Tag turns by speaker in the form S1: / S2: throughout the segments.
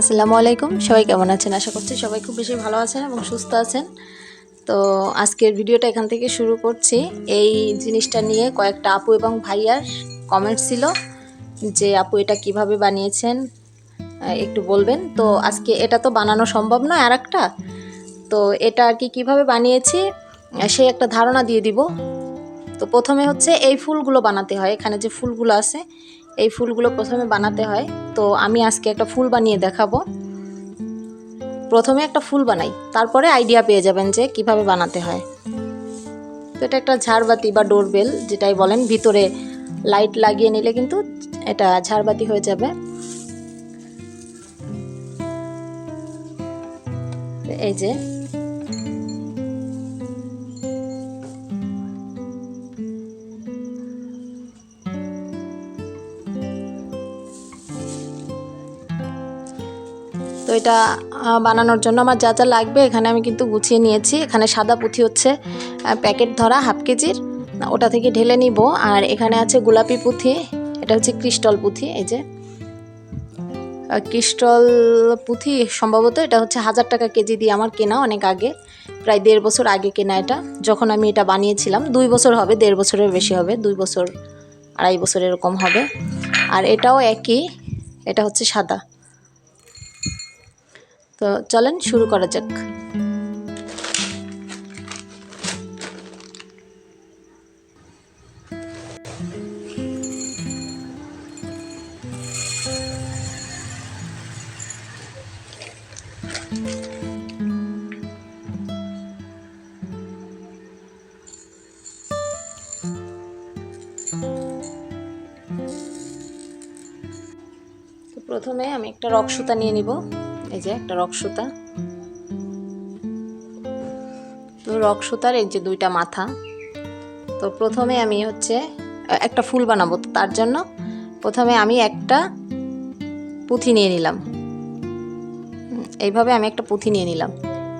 S1: আসসালামু আলাইকুম। সবাই কেমন আছেন? আশা করছি সবাই খুব বেশি ভালো আছেন এবং সুস্থ আছেন। তো আজকের ভিডিওটা এখান থেকে শুরু করছি। এই জিনিসটা নিয়ে কয়েকটা আপু এবং ভাইয়ার কমেন্ট ছিল যে, আপু, এটা কীভাবে বানিয়েছেন? একটু বলবেন? তো আজকে এটা তো বানানো সম্ভব নয় আর একটা তো এটা আর কি কীভাবে বানিয়েছি, সে একটা ধারণা দিয়ে দিব। তো প্রথমে হচ্ছে এই ফুলগুলো বানাতে হয়। এখানে যে ফুলগুলো আছে এই ফুলগুলো প্রথমে বানাতে হয়। তো আমি আজকে একটা ফুল বানিয়ে দেখাবো। প্রথমে একটা ফুল বানাই, তারপরে আইডিয়া পেয়ে যাবেন যে কীভাবে বানাতে হয়। তো এটা একটা ঝাড়বাতি বা ডোরবেল যেটাই বলেন, ভিতরে লাইট লাগিয়ে নিলে কিন্তু এটা ঝাড়বাতি হয়ে যাবে। এই যে এটা বানানোর জন্য আমার যা যা লাগবে এখানে আমি কিন্তু গুছিয়ে নিয়েছি। এখানে সাদা পুঁথি হচ্ছে প্যাকেট ধরা হাফ কেজির। ওটা থেকে ঢেলে নিব। আর এখানে আছে গোলাপি পুঁথি, এটা হচ্ছে ক্রিস্টল পুঁথি, এই যে। ক্রিস্টল পুঁথি সম্ভবত এটা হচ্ছে হাজার টাকা কেজি দিয়ে আমার কেনা অনেক আগে, প্রায় দেড় বছর আগে কেনা এটা। যখন আমি এটা বানিয়েছিলাম, দুই বছর হবে, দেড় বছরের বেশি হবে, দুই বছর, আড়াই বছর এরকম হবে। আর এটাও একই, এটা হচ্ছে সাদা। তো চলেন শুরু করা যাক। প্রথমে আমি একটা রক সুতা নিয়ে নিব। এই যে একটা রক সুতা তো রক সুতার এই যে দুইটা মাথা। তো প্রথমে আমি হচ্ছে একটা ফুল বানাবো তার জন্য। প্রথমে আমি একটা পুঁথি নিয়ে নিলাম। এইভাবে আমি একটা পুঁথি নিয়ে নিলাম।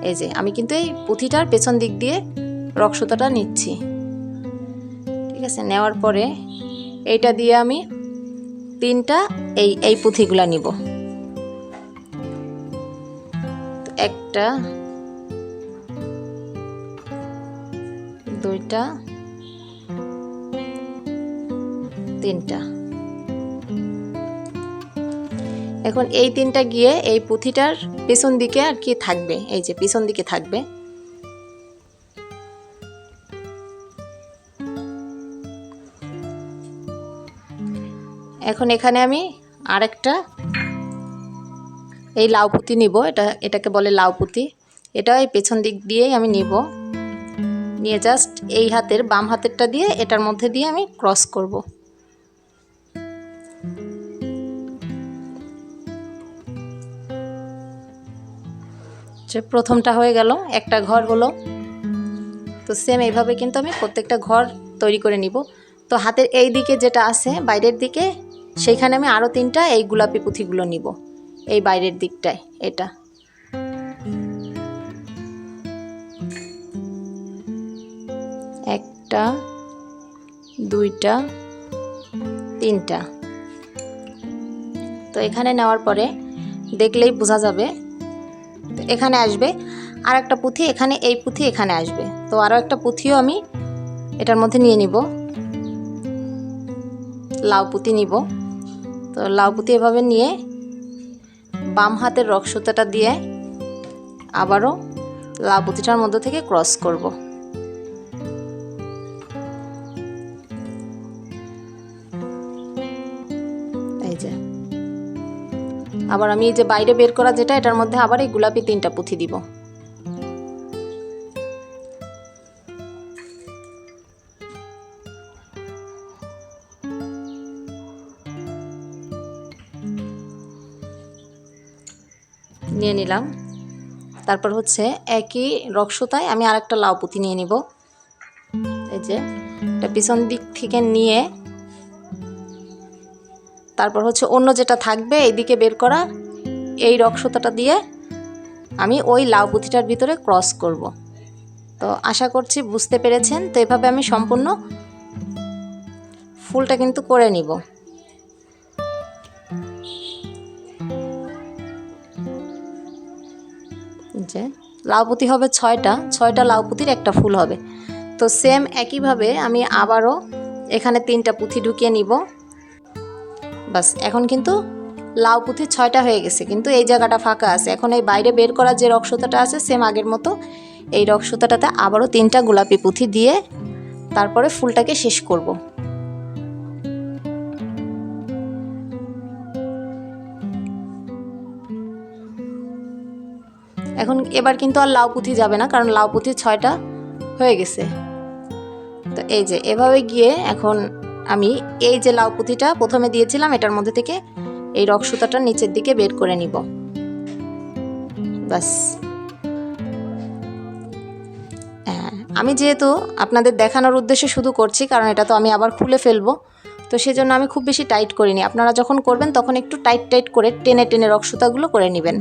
S1: এই যে, আমি কিন্তু এই পুঁথিটার পেছন দিক দিয়ে রক সুতাটা নিচ্ছি। ঠিক আছে, নেওয়ার পরে এইটা দিয়ে আমি তিনটা এই এই পুঁথিগুলা নিব। একটা, দুইটা, তিনটা। এখন এই তিনটা গিয়ে এই পুঁথিটার পেছন দিকে আর কি থাকবে? এই যে পিছন দিকে থাকবে। এখন এখানে আমি আরেকটা এই লাউ পুঁতি নিব, এটা, এটাকে বলে লাউ পুঁতি। এটা এই পেছন দিক দিয়েই আমি নিব। নিয়ে জাস্ট এই হাতের, বাম হাতেরটা দিয়ে এটার মধ্যে দিয়ে আমি ক্রস করব। যে প্রথমটা হয়ে গেল, একটা ঘর হলো। তো সেম এইভাবে কিন্তু আমি প্রত্যেকটা ঘর তৈরি করে নিব। তো হাতের এই দিকে যেটা আছে, বাইরের দিকে, সেইখানে আমি আরও তিনটা এই গোলাপি পুঁথিগুলো নিব। এই বাইরের দিকটায়, এটা। একটা, দুইটা, তিনটা। তো এখানে নেওয়ার পরে দেখলেই বোঝা যাবে এখানে আসবে আর একটা পুঁথি এখানে, এই পুঁথি এখানে আসবে। তো আরও একটা পুঁথিও আমি এটার মধ্যে নিয়ে নিব। লাউ পুঁতি নিব। তো লাউ পুঁতি এভাবে নিয়ে বাম হাতের রক্সতাটা দিয়ে আবারও লাবতিটার মধ্যে থেকে ক্রস করব। এই যে। আবার আমি এই যে বাইরে বের করা যেটা, এটার মধ্যে আবার এই গোলাপি তিনটা পুঁথি দিব। নিয়ে নিলাম। তারপর হচ্ছে একই রক্সতায় আমি আরেকটা লাউ পুঁতি নিয়ে নিব। এই যে, এটা পিছন দিক থেকে নিয়ে তারপর হচ্ছে অন্য যেটা থাকবে এইদিকে বের করা, এই রক্সতাটা দিয়ে আমি ওই লাউ পুঁথিটার ভিতরে ক্রস করব। তো আশা করছি বুঝতে পেরেছেন। তো এভাবে আমি সম্পূর্ণ ফুলটা কিন্তু করে নিব। যে লাউ পুঁতি হবে ছয়টা ছয়টা লাউ পুঁতির একটা ফুল হবে। তো সেম একইভাবে আমি আবারও এখানে তিনটা পুঁথি ঢুকিয়ে নিব। বাস, এখন কিন্তু লাউ পুঁথি ছয়টা হয়ে গেছে, কিন্তু এই জায়গাটা ফাঁকা আছে। এখন এই বাইরে বের করা যে রক্সতাটা আছে সেম আগের মতো এই রক্সতাটাতে আবারও তিনটা গোলাপি পুঁথি দিয়ে তারপরে ফুলটাকে শেষ করব। এখন এবার কিন্তু আর লাউ পুঁথি যাবে না, কারণ লাউ পুঁথি ছয়টা হয়ে গেছে। তো এই যে, এভাবে গিয়ে এখন আমি এই যে লাউ পুঁথিটা প্রথমে দিয়েছিলাম, এটার মধ্যে থেকে এই রক সুতাটা নিচের দিকে বের করে নিব। বাস হ্যাঁ আমি যেহেতু আপনাদের দেখানোর উদ্দেশ্যে শুধু করছি, কারণ এটা তো আমি আবার খুলে ফেলব, তো সেজন্য আমি খুব বেশি টাইট করিনি। আপনারা যখন করবেন, তখন একটু টাইট টাইট করে টেনে টেনে রক সুতাগুলো করে নেবেন।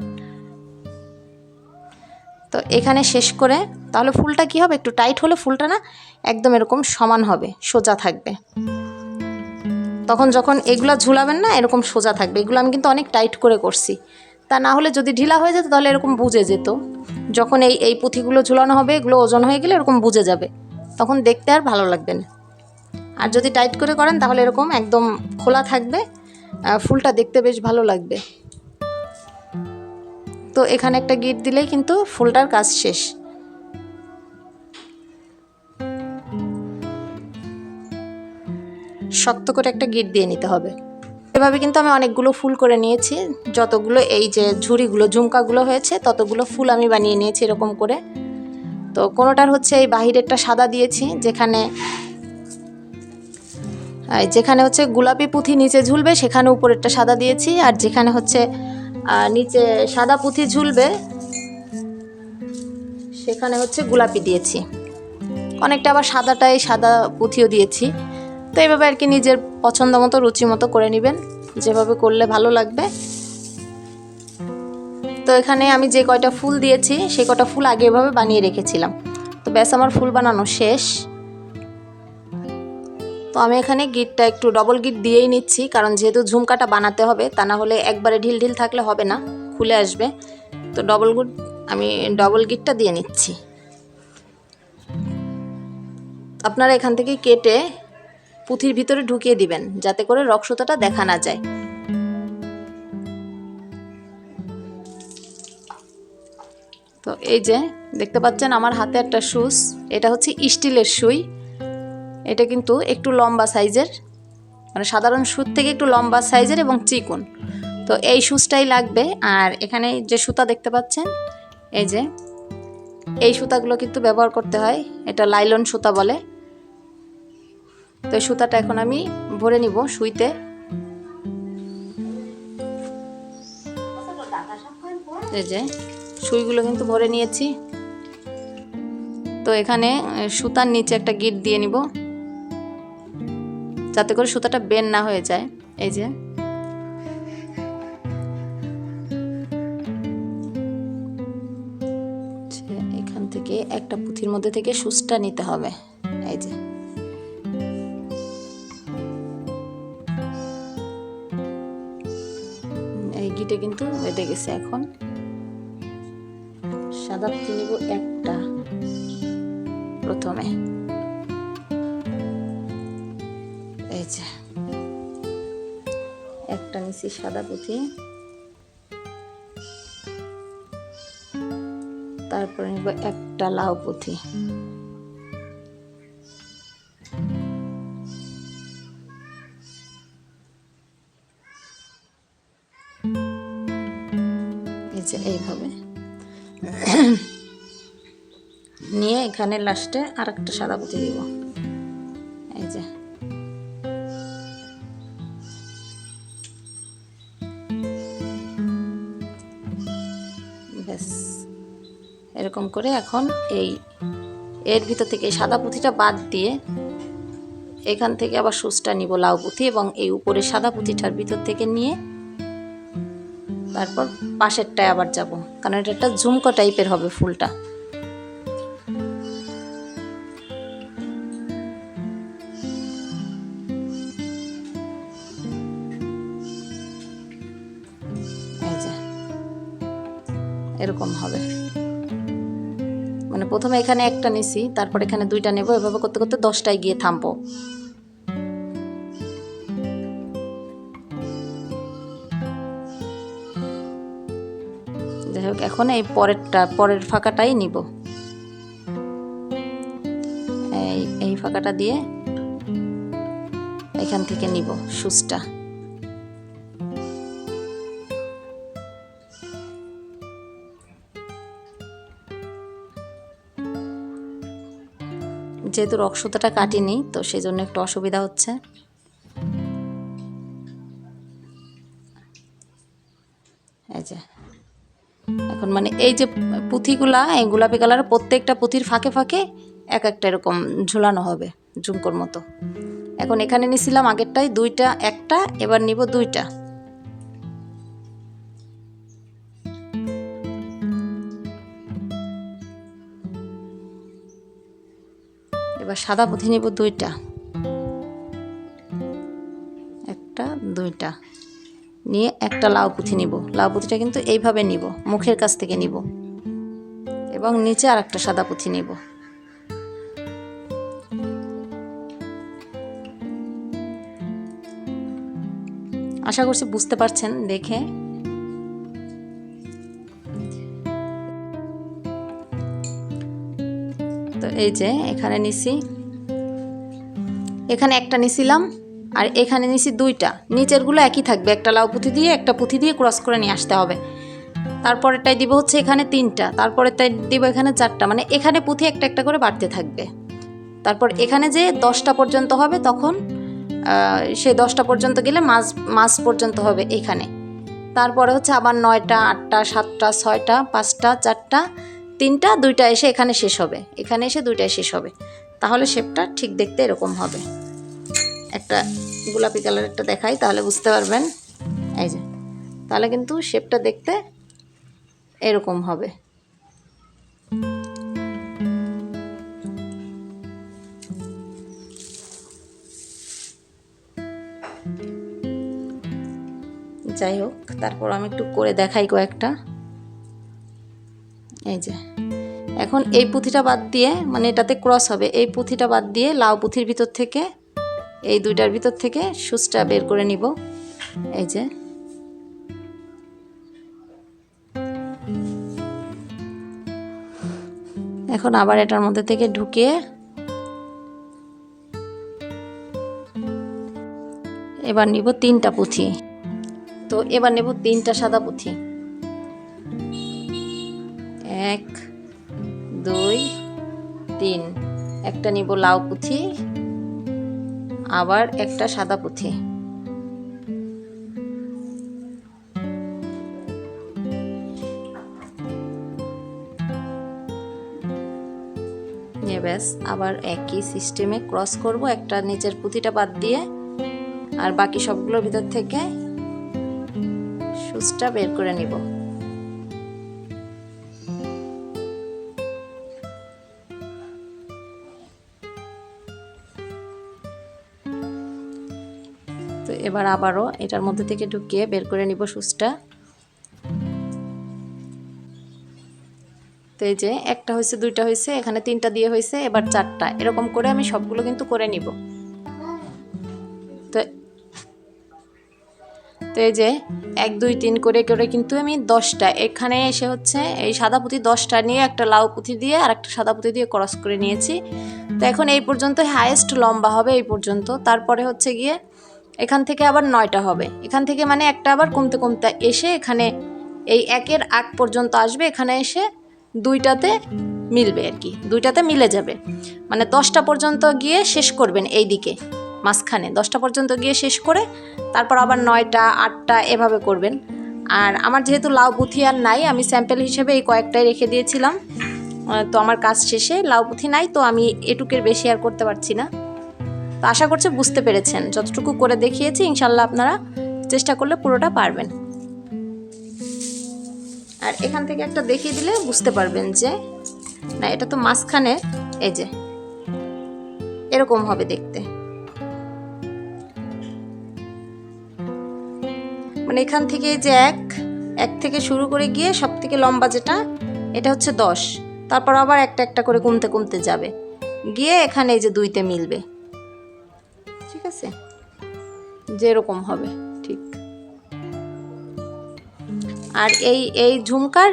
S1: তো এখানে শেষ করে তাহলে ফুলটা কি হবে? একটু টাইট হলে ফুলটা না একদম এরকম সমান হবে, সোজা থাকবে। তখন যখন এগুলো ঝুলাবেন না, এরকম সোজা থাকবে। এগুলো আমি কিন্তু অনেক টাইট করে করছি। তা না হলে যদি ঢিলা হয়ে যেত তাহলে এরকম বুঝে যেত। যখন এই এই পুঁথিগুলো ঝুলানো হবে, এগুলো ওজন হয়ে গেলে এরকম বুঝে যাবে। তখন দেখতে আর ভালো লাগবে না। আর যদি টাইট করে করেন তাহলে এরকম একদম খোলা থাকবে। ফুলটা দেখতে বেশ ভালো লাগবে। তো এখানে একটা গিট দিলেই কিন্তু ফুলটার কাজ শেষ। শক্ত করে একটা গিট দিয়ে নিতে হবে। এভাবে কিন্তু আমি অনেকগুলো ফুল করে নিয়েছি। যতগুলো এই যে ঝুড়িগুলো, ঝুমকাগুলো হয়েছে, ততগুলো ফুল আমি বানিয়ে নিয়েছি এরকম করে। তো কোনোটার হচ্ছে এই বাহিরেরটা সাদা দিয়েছি, যেখানে যেখানে হচ্ছে গোলাপি পুঁথি নিচে ঝুলবে, সেখানে উপরেরটা সাদা দিয়েছি, আর যেখানে হচ্ছে আহ, নিচে সাদা পুঁথি ঝুলবে। সেখানে হচ্ছে গোলাপি দিয়েছি। অনেকটা আবার সাদাটাই সাদা পুঁথিও দিয়েছি। তো এইভাবে আর কি নিজের পছন্দ মতো রুচি মতো করে নেবেন। যেভাবে করলে ভালো লাগবে। তো এখানে আমি যে কয়টা ফুল দিয়েছি সেই কয়টা ফুল আগে এভাবে বানিয়ে রেখেছিলাম। তো ব্যাস আমার ফুল বানানো শেষ। তো আমি এখানে গিটটা একটু ডবল গিট দিয়েই নিচ্ছি, কারণ যেহেতু ঝুমকাটা বানাতে হবে, তা না হলে একবারে ঢিল ঢিল থাকলে হবে না, খুলে আসবে। তো ডবল গুড আমি ডবল গিটটা দিয়ে নিচ্ছি। আপনারা এখান থেকে কেটে পুঁথির ভিতরে ঢুকিয়ে দিবেন, যাতে করে রক্সতাটা দেখা না যায়। তো এই যে, দেখতে পাচ্ছেন আমার হাতে একটা শুজ এটা হচ্ছে স্টিলের সুই। এটা কিন্তু একটু লম্বা সাইজের মানে সাধারণ সুত থেকে একটু লম্বা সাইজের এবং চিকন। তো এই সুচটাই লাগবে। আর এখানে যে সুতা দেখতে পাচ্ছেন, এই যে, এই সুতাগুলো কিন্তু ব্যবহার করতে হয়, এটা লাইলন সুতা বলে। তো এই সুতাটা এখন আমি ভরে নিব সুইতে এই যে, সুইগুলো কিন্তু ভরে নিয়েছি। তো এখানে সুতার নিচে একটা গিট দিয়ে নিব। যাতে করে সুতাটা বেন না হয়ে যায়। এই যে এখান থেকে একটা পুঁথির মধ্যে থেকে সুচটা নিতে হবে। এই যে। এই গিটে কিন্তু বেঁধে গেছে এখন। সাদা পুঁথি নিব একটা প্রথমে। যে একটা নিছি সাদা পুঁথি তারপরে নিব একটা লাউ পুঁথি এইভাবে। নিয়ে এখানে লাস্টে আর একটা সাদা পুঁতি দিব। এরকম করে এখন এই, এর ভিতর থেকে সাদা পুঁথিটা বাদ দিয়ে এখান থেকে আবার সুচটা নিব লাউ পুঁথি এবং এই উপরে সাদা পুঁথিটার ভিতর থেকে নিয়ে তারপর পাশেরটায় আবার যাব। কারণ এটা একটা ঝুমকো টাইপের হবে ফুলটা। প্রথমে এখানে একটা নিছি, তারপর এখানে দুইটা নেব, এভাবে করতে করতে দশটায় গিয়ে থামবো। যাই হোক, এখন এই পরেরটা, পরের ফাঁকাটাই নিব। এই এই ফাঁকাটা দিয়ে এখান থেকে নিব সুচটা। যেহেতু রক্তটা কাটিনি, তো সেই জন্য একটু অসুবিধা হচ্ছে। এখন মানে এই যে পুঁথিগুলা, এই গোলাপি কালার প্রত্যেকটা পুঁথির ফাঁকে ফাঁকে এক একটা এরকম ঝুলানো হবে, ঝুমকোর মতো। এখন এখানে নিছিলাম আগেরটাই দুইটা, একটা, এবার নিব দুইটা। এবার সাদা পুঁথি নিব দুইটা। একটা, দুইটা। নিয়ে একটা লাউ পুঁথি নিব। লাউ পুঁথিটা কিন্তু এইভাবে নিব, মুখের কাছ থেকে নিব। এবং নিচে আর একটা সাদা পুঁথি নিব। আশা করছি বুঝতে পারছেন, দেখে এই যে, এখানে নিছি। এখানে একটা নিছিলাম, আর এখানে নিছি দুইটা। নিচেরগুলো একই থাকবে, একটা লাউ পুঁথি দিয়ে, একটা পুঁথি দিয়ে ক্রস করে নিয়ে আসতে হবে। তারপরেরটাই দিব হচ্ছে এখানে তিনটা তারপরেরটাই দিব এখানে চারটা। মানে এখানে পুঁথি একটা একটা করে বাড়তে থাকবে। তারপর এখানে যে দশটা পর্যন্ত হবে, তখন সেই দশটা পর্যন্ত গেলে মাছ মাছ পর্যন্ত হবে এখানে। তারপরে হচ্ছে আবার নয়টা, আটটা, সাতটা, ছয়টা, পাঁচটা, চারটা তিনটা, দুইটা এসে এখানে শেষ হবে। এখানে এসে দুইটায় শেষ হবে। তাহলে শেপটা ঠিক দেখতে এরকম হবে। একটা গোলাপি কালারেরটা দেখাই, তাহলে বুঝতে পারবেন। এই যে, তাহলে কিন্তু শেপটা দেখতে এরকম হবে। যাই হোক, তারপর আমি একটু করে দেখাই কয়েকটা। এই যে। এখন এই পুঁথিটা বাদ দিয়ে মানে এটাতে ক্রস হবে, এই পুঁথিটা বাদ দিয়ে লাউ পুঁথির ভিতর থেকে, এই দুইটার ভিতর থেকে সুচটা বের করে নিব। এই যে। এখন আবার এটার মধ্যে থেকে ঢুকিয়ে, এবার নিব তিনটা পুঁথি। তো এবার নেব তিনটা সাদা পুঁথি। দুই, তিন। একটা নিব লাউ পুঁথি, আবার একটা সাদা পুঁথি। ব্যাস, আবার একই সিস্টেমে ক্রস করব। একটা নিচের পুঁথিটা বাদ দিয়ে, আর বাকি সবগুলোর ভিতর থেকে সুচটা বের করে নিব। তো এবার আবারও এটার মধ্যে থেকে ঢুকিয়ে বের করে নিব সুচটা। তো এই যে একটা হয়েছে, দুইটা হয়েছে, এখানে তিনটা দিয়ে হয়েছে, এবার চারটা। এরকম করে আমি সবগুলো কিন্তু করে নিব। তো তো এই যে এক, দুই, তিন করে করে কিন্তু আমি দশটা। এখানে এসে হচ্ছে এই সাদা পুঁথি দশটা নিয়ে একটা লাউ পুঁথি দিয়ে আর একটা সাদা পুঁথি দিয়ে ক্রস করে নিয়েছি। তো এখন এই পর্যন্ত হায়েস্ট লম্বা হবে এই পর্যন্ত। তারপরে হচ্ছে গিয়ে এখান থেকে আবার নয়টা হবে। এখান থেকে মানে একটা আবার কমতে কমতে এসে এখানে এই একের আগ পর্যন্ত আসবে, এখানে এসে দুইটাতে মিলবে আর কি, দুইটাতে মিলে যাবে। মানে দশটা পর্যন্ত গিয়ে শেষ করবেন এই দিকে মাঝখানে। দশটা পর্যন্ত গিয়ে শেষ করে তারপর আবার নয়টা, আটটা এভাবে করবেন। আর আমার যেহেতু লাউ পুঁথি আর নাই, আমি স্যাম্পেল হিসেবে এই কয়েকটাই রেখে দিয়েছিলাম। তো আমার কাজ শেষে, লাউ পুঁথি নাই, তো আমি এটুকের বেশি আর করতে পারছি না। তো আশা করছি বুঝতে পেরেছেন। যতটুকু করে দেখিয়েছি, ইনশাল্লাহ আপনারা চেষ্টা করলে পুরোটা পারবেন। আর এখান থেকে একটা দেখিয়ে দিলে বুঝতে পারবেন যে, না, এটা তো মাঝখানে, এই যে, এরকম হবে দেখতে। মানে এখান থেকে যে এক এক থেকে শুরু করে গিয়ে সব থেকে লম্বা যেটা, এটা হচ্ছে দশ। তারপর আবার একটা একটা করে কমতে কমতে যাবে। গিয়ে এখানে এই যে দুইতে মিলবে। ঠিক আছে? যেরকম হবে, ঠিক। আর এই এই ঝুমকার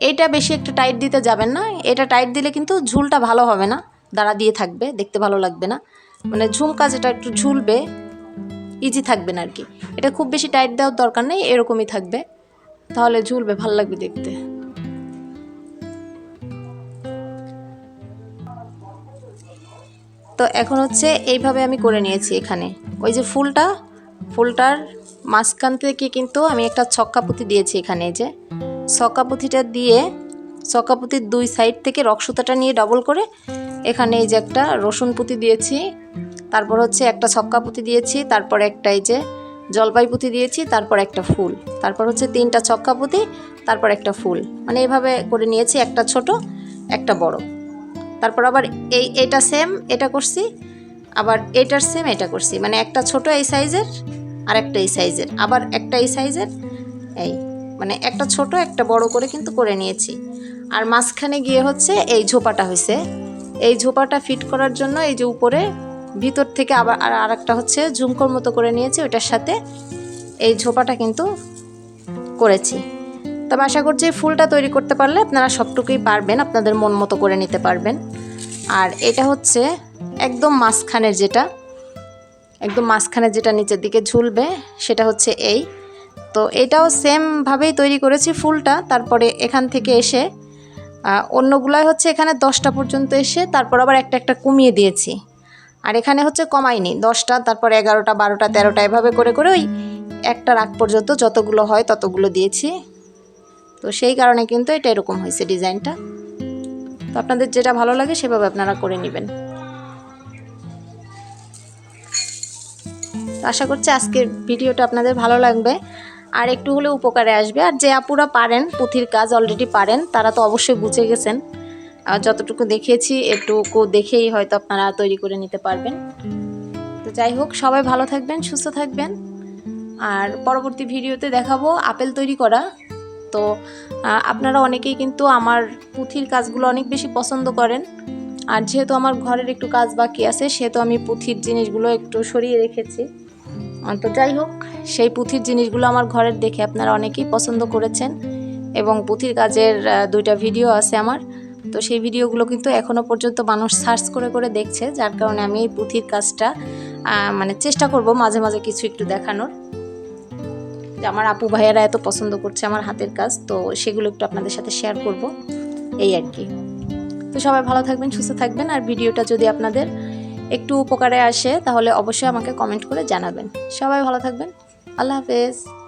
S1: এইটা বেশি একটু টাইট দিতে যাবেন না। এটা টাইট দিলে কিন্তু ঝুলটা ভালো হবে না। দাঁড়া দিয়ে থাকবে, দেখতে ভালো লাগবে না। মানে ঝুমকা যেটা একটু ঝুলবে ইজি থাকবে না আর কি। এটা খুব বেশি টাইট দেওয়ার দরকার নেই, এরকমই থাকবে। তাহলে ঝুলবে, ভালো লাগবে দেখতে। তো এখন হচ্ছে এইভাবে আমি করে নিয়েছি এখানে। ওই যে ফুলটা, ফুলটার মাঝখান থেকে কিন্তু আমি একটা ছক্কা পুঁতি দিয়েছি এখানে এই যে। ছক্কা পুঁতিটা দিয়ে, ছক্কা পুঁতির দুই সাইড থেকে রক্সুতাটা নিয়ে ডবল করে এখানে এই যে একটা রসুন পুঁতি দিয়েছি, তারপর হচ্ছে একটা ছক্কা পুঁতি দিয়েছি, তারপর একটা এই যে জলপাই পুঁতি দিয়েছি, তারপর একটা ফুল, তারপর হচ্ছে তিনটা ছক্কা পুঁতি, তারপর একটা ফুল। মানে এইভাবে করে নিয়েছি, একটা ছোট, একটা বড়। তারপর আবার এই, এটা সেম এটা করছি, আবার এটার সেম এটা করছি। মানে একটা ছোট এই সাইজের আর একটা এই সাইজের, আবার একটা এই সাইজের, এই মানে একটা ছোট, একটা বড় করে কিন্তু করে নিয়েছি। আর মাঝখানে গিয়ে হচ্ছে এই ঝোপাটা হয়েছে এই ঝোপাটা ফিট করার জন্য এই যে উপরে, ভিতর থেকে আবার আর আরেকটা হচ্ছে ঝুমকোর মতো করে নিয়েছি, ওইটার সাথে এই ঝোপাটা কিন্তু করেছি। তবে আশা করছি ফুলটা তৈরি করতে পারলে আপনারা সবটুকুই পারবেন, আপনাদের মন মতো করে নিতে পারবেন। আর এটা হচ্ছে একদম মাঝখানের যেটা, একদম মাঝখানে যেটা নিচের দিকে ঝুলবে, সেটা হচ্ছে এই। তো এটাও সেমভাবেই তৈরি করেছি ফুলটা, তারপরে এখান থেকে এসে অন্যগুলাই হচ্ছে এখানে দশটা পর্যন্ত এসে, তারপর আবার একটা একটা কমিয়ে দিয়েছি। আর এখানে হচ্ছে কমাইনি, দশটা, তারপর এগারোটা, বারোটা, তেরোটা, এভাবে করে করে ওই একটা রাগ পর্যন্ত যতগুলো হয় ততগুলো দিয়েছি। তো সেই কারণে কিন্তু এটা এরকম হয়েছে ডিজাইনটা। তো আপনাদের যেটা ভালো লাগে সেভাবে আপনারা করে নেবেন। তো আশা করছি আজকের ভিডিওটা আপনাদের ভালো লাগবে। আর একটু হলে উপকারে আসবে। আর যে আপুরা পারেন, পুঁথির কাজ অলরেডি পারেন, তারা তো অবশ্যই বুঝে গেছেন। আর যতটুকু দেখিয়েছি এটুকু দেখেই হয়তো আপনারা তৈরি করে নিতে পারবেন। তো যাই হোক, সবাই ভালো থাকবেন, সুস্থ থাকবেন। আর পরবর্তী ভিডিওতে দেখাবো আপেল তৈরি করা। তো আপনারা অনেকেই কিন্তু আমার পুঁথির কাজগুলো অনেক বেশি পছন্দ করেন। আর যেহেতু আমার ঘরের একটু কাজ বাকি আছে, সেহেতু আমি পুঁথির জিনিসগুলো একটু সরিয়ে রেখেছি। তো যাই হোক, সেই পুঁথির জিনিসগুলো আমার ঘরের দেখে আপনারা অনেকেই পছন্দ করেছেন এবং পুঁথির কাজের দুইটা ভিডিও আছে আমার। তো সেই ভিডিওগুলো কিন্তু এখনও পর্যন্ত মানুষ সার্চ করে করে দেখছে, যার কারণে আমি এই পুঁথির কাজটা মানে চেষ্টা করব মাঝে মাঝে কিছু একটু দেখানোর। যে আমার আপু ভাইয়েরা এত পছন্দ করছে আমার হাতের কাজ, তো সেগুলো একটু আপনাদের সাথে শেয়ার করব। এই আর কি। তো সবাই ভালো থাকবেন, সুস্থ থাকবেন, আর ভিডিওটা যদি আপনাদের একটু উপকারে আসে, তাহলে অবশ্যই আমাকে কমেন্ট করে জানাবেন। সবাই ভালো থাকবেন। আল্লাহ হাফেজ।